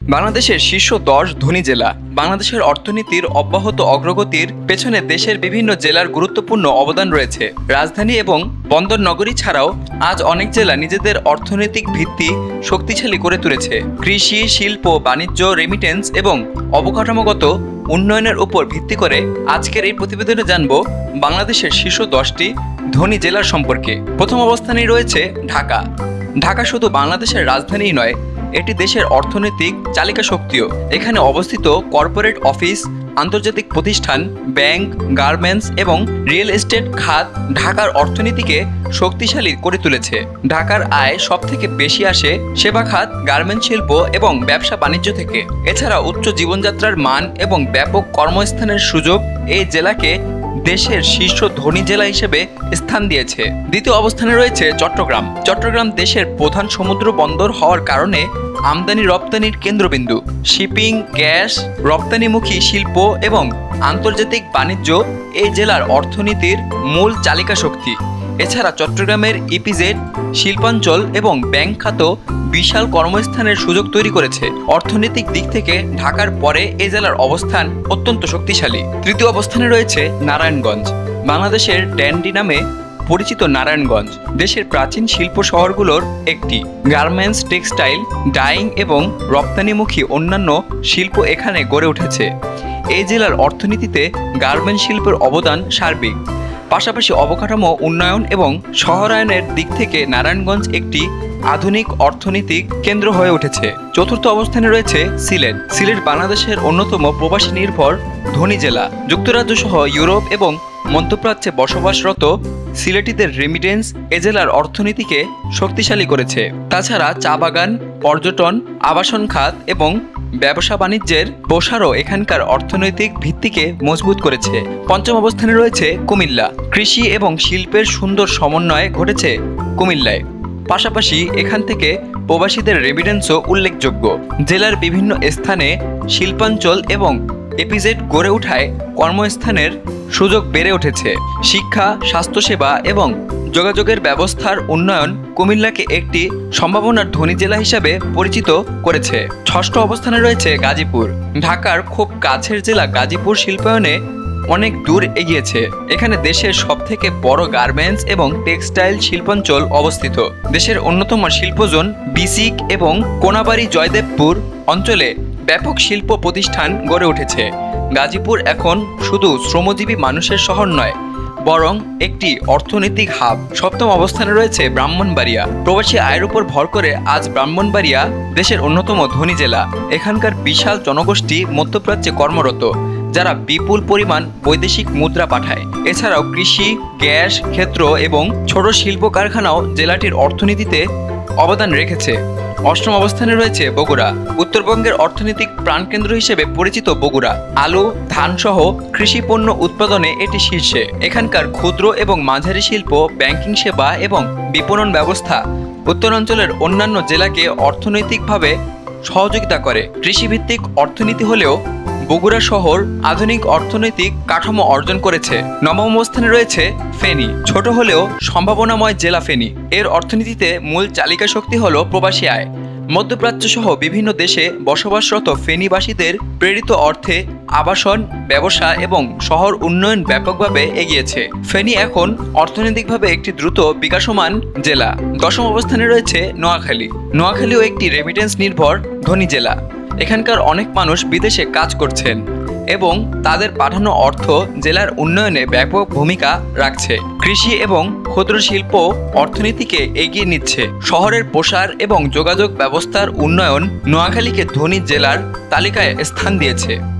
বাংলাদেশের শীর্ষ দশ ধনী জেলা। বাংলাদেশের অর্থনীতির অব্যাহত অগ্রগতির পেছনে দেশের বিভিন্ন জেলার গুরুত্বপূর্ণ অবদান রয়েছে। রাজধানী এবং বন্দর নগরী ছাড়াও আজ অনেক জেলা নিজেদের অর্থনৈতিক ভিত্তি শক্তিশালী করে তুলেছে। কৃষি, শিল্প, বাণিজ্য রেমিটেন্স এবং অবকাঠামোগত উন্নয়নের উপর ভিত্তি করে আজকের এই প্রতিবেদনে জানব বাংলাদেশের শীর্ষ দশটি ধনী জেলার সম্পর্কে। প্রথম অবস্থানেই রয়েছে ঢাকা। ঢাকা শুধু বাংলাদেশের রাজধানীই নয় এটি দেশের অর্থনৈতিক চালিকা শক্তিও। এখানে অবস্থিত কর্পোরেট অফিস, আন্তর্জাতিক প্রতিষ্ঠান, ব্যাংক, গার্মেন্টস এবং রিয়েল এস্টেট খাত ঢাকার অর্থনীতিকে শক্তিশালী করে তুলেছে। ঢাকার আয় সব থেকে বেশি আসে সেবা খাত গার্মেন্ট শিল্প এবং ব্যবসা বাণিজ্য থেকে। এছাড়া উচ্চ জীবনযাত্রার মান এবং ব্যাপক কর্মস্থানের সুযোগ এই জেলাকে দেশের শীর্ষ ধনী জেলা হিসেবে স্থান দিয়েছে। দ্বিতীয় অবস্থানে রয়েছে চট্টগ্রাম। চট্টগ্রাম দেশের প্রধান সমুদ্র বন্দর হওয়ার কারণে আমদানি রপ্তানির কেন্দ্রবিন্দু। শিপিং, গ্যাস, রপ্তানিমুখী শিল্প এবং আন্তর্জাতিক বাণিজ্য এই জেলার অর্থনীতির মূল চালিকা শক্তি এছাড়া চট্টগ্রামের ইপিজেড শিল্পাঞ্চল এবং ব্যাংক খাত বিশাল কর্মস্থানের সুযোগ তৈরি করেছে। অর্থনৈতিক দিক থেকে ঢাকার পরে এ জেলার অবস্থান অত্যন্ত শক্তিশালী। তৃতীয় অবস্থানে রয়েছে নারায়ণগঞ্জ। বাংলাদেশের ড্যান্ডি নামে পরিচিত নারায়ণগঞ্জ, দেশের প্রাচীন শিল্প শহরগুলোর একটি। গার্মেন্টস, টেক্সটাইল, ডাইং এবং রপ্তানিমুখী অন্যান্য শিল্প এখানে গড়ে উঠেছে। এই জেলার অর্থনীতিতে গার্মেন্ট শিল্পের অবদান সার্বিক। পাশাপাশি অবকাঠামো, উন্নয়ন এবং শহরায়নের দিক থেকে নারায়ণগঞ্জ একটি আধুনিক অর্থনৈতিক কেন্দ্র হয়ে উঠেছে। চতুর্থ অবস্থানে রয়েছে সিলেট। সিলেট বাংলাদেশের অন্যতম প্রবাসী নির্ভর ধনী জেলা। যুক্তরাজ্য সহ ইউরোপ এবং মধ্যপ্রাচ্যে বসবাসরত সিলেটিদের রেমিটেন্স এ জেলার অর্থনীতিকে শক্তিশালী করেছে। তাছাড়া চা বাগান, পর্যটন, আবাসন খাত এবং ব্যবসা বাণিজ্যের প্রসারও এখানকার অর্থনৈতিক ভিত্তিকে মজবুত করেছে। পঞ্চম অবস্থানে রয়েছে কুমিল্লা। কৃষি এবং শিল্পের সুন্দর সমন্বয় ঘটেছে কুমিল্লায়। পাশাপাশি এখান থেকে প্রবাসীদের রেমিডেন্সও উল্লেখযোগ্য। জেলার বিভিন্ন স্থানে শিল্পাঞ্চল এবং এপিজেড গড়ে ওঠায় কর্মস্থানের সুযোগ বেড়ে উঠেছে। শিক্ষা, স্বাস্থ্যসেবা এবং যোগাযোগের ব্যবস্থার উন্নয়ন কুমিল্লাকে একটি সম্ভাবনার ধনী জেলা হিসাবে পরিচিত করেছে। ষষ্ঠ অবস্থানে রয়েছে গাজীপুর। ঢাকার খুব কাছের জেলা গাজীপুর শিল্পায়নে অনেক দূর এগিয়েছে। এখানে দেশের সবথেকে বড় গার্মেন্টস এবং টেক্সটাইল শিল্পাঞ্চল অবস্থিত। দেশের অন্যতম শিল্পজন বিসিক এবং কোনাবাড়ি জয়দেবপুর অঞ্চলে ব্যাপক শিল্প প্রতিষ্ঠান গড়ে উঠেছে। গাজীপুর এখন শুধু শ্রমজীবী মানুষের শহর নয় বরং একটি অর্থনৈতিক হাব। সপ্তম অবস্থানে রয়েছে ব্রাহ্মণবাড়িয়া। প্রবাসী আয়ের উপর ভর করে আজ ব্রাহ্মণবাড়িয়া দেশের অন্যতম ধনী জেলা। এখানকার বিশাল জনগোষ্ঠী মধ্যপ্রাচ্যে কর্মরত, যারা বিপুল পরিমাণ বৈদেশিক মুদ্রা পাঠায়। এছাড়াও কৃষি, গ্যাস, ক্ষেত্র এবং ছোট শিল্প কারখানাও জেলাটির অর্থনীতিতে অবদান রেখেছে। অষ্টম অবস্থানে রয়েছে বগুড়া। উত্তরবঙ্গের অর্থনৈতিক প্রাণকেন্দ্র হিসেবে পরিচিত বগুড়া। আলু ধান সহ কৃষি পণ্য উৎপাদনে এটি শীর্ষে। এখানকার ক্ষুদ্র এবং মাঝারি শিল্প, ব্যাংকিং সেবা এবং বিপণন ব্যবস্থা উত্তরাঞ্চলের অন্যান্য জেলাকে অর্থনৈতিকভাবে সহযোগিতা করে। কৃষিভিত্তিক অর্থনীতি হলেও বগুড়া শহর আধুনিক অর্থনৈতিক কাঠামো অর্জন করেছে। নবম অবস্থানে রয়েছে ফেনী। ছোট হলেও সম্ভাবনাময় জেলা ফেনী। এর অর্থনীতিতে মূল চালিকা শক্তি হল প্রবাসী আয়। মধ্যপ্রাচ্য সহ বিভিন্ন দেশে বসবাসরত ফেনীবাসীদের প্রেরিত অর্থে আবাসন, ব্যবসা এবং শহর উন্নয়ন ব্যাপকভাবে এগিয়েছে। ফেনী এখন অর্থনৈতিকভাবে একটি দ্রুত বিকাশমান জেলা। দশম অবস্থানে রয়েছে নোয়াখালী। নোয়াখালীও একটি রেমিটেন্স নির্ভর ধনী জেলা। এখানকার অনেক মানুষ বিদেশে কাজ করছেন এবং তাদের পাঠানো অর্থ জেলার উন্নয়নে ব্যাপক ভূমিকা রাখছে। কৃষি এবং ক্ষুদ্র শিল্প অর্থনীতিকে এগিয়ে নিচ্ছে। শহরের প্রসার এবং যোগাযোগ ব্যবস্থার উন্নয়ন নোয়াখালীকে ধনী জেলার তালিকায় স্থান দিয়েছে।